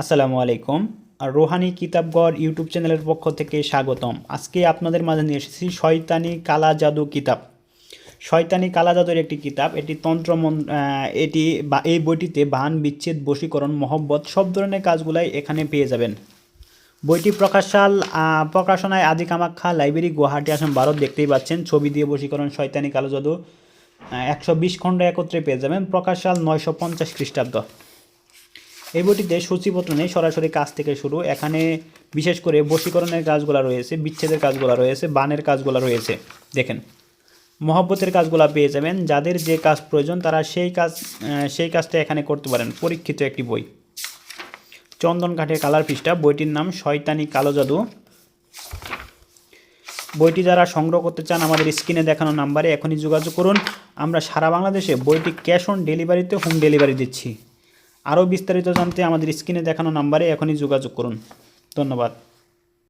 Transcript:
আসসালামু আলাইকুম। আর রোহানি কিতাবগড় ইউটিউব চ্যানেলের পক্ষ থেকে স্বাগতম। আজকে আপনাদের মাঝে নিয়ে এসেছি শয়তানি কালা জাদু কিতাব। শয়তানি কালা জাদুর একটি কিতাব। এটি তন্ত্র এটি বা, এই বইটিতে বান, বিচ্ছেদ, বশীকরণ, মহব্বত সব ধরনের কাজগুলাই এখানে পেয়ে যাবেন। বইটি প্রকাশাল প্রকাশনায় আজি কামাখ্যা লাইব্রেরি, গুয়াহাটি, আসাম, ভারত দেখতেই পাচ্ছেন। ছবি দিয়ে বশীকরণ শয়তানি কালো জাদু একশো বিশ খণ্ড একত্রে পেয়ে যাবেন। প্রকাশাল নয়শো পঞ্চাশ খ্রিস্টাব্দ। এই বইটিতে সূচিপত্র নেই, সরাসরি কাজ থেকে শুরু। এখানে বিশেষ করে বশীকরণের কাজগুলো রয়েছে, বিচ্ছেদের কাজগুলো রয়েছে, বানের কাজগুলো রয়েছে। দেখেন, মহব্বতের কাজগুলো পেয়ে যাবেন। যাদের যে কাজ প্রয়োজন, তারা সেই কাজ সেই কাজটা এখানে করতে পারেন। পরীক্ষিত একটি বই। চন্দন কাঠের কালার পৃষ্ঠা। বইটির নাম শয়তানি কালো জাদু। বইটি যারা সংগ্রহ করতে চান, আমাদের স্ক্রিনে দেখানো নাম্বারে এখনই যোগাযোগ করুন। আমরা সারা বাংলাদেশে বইটি ক্যাশ অন ডেলিভারিতে হোম ডেলিভারি দিচ্ছি। আরও বিস্তারিত জানতে আমাদের স্ক্রিনে দেখানো নাম্বারে এখনই যোগাযোগ করুন। ধন্যবাদ।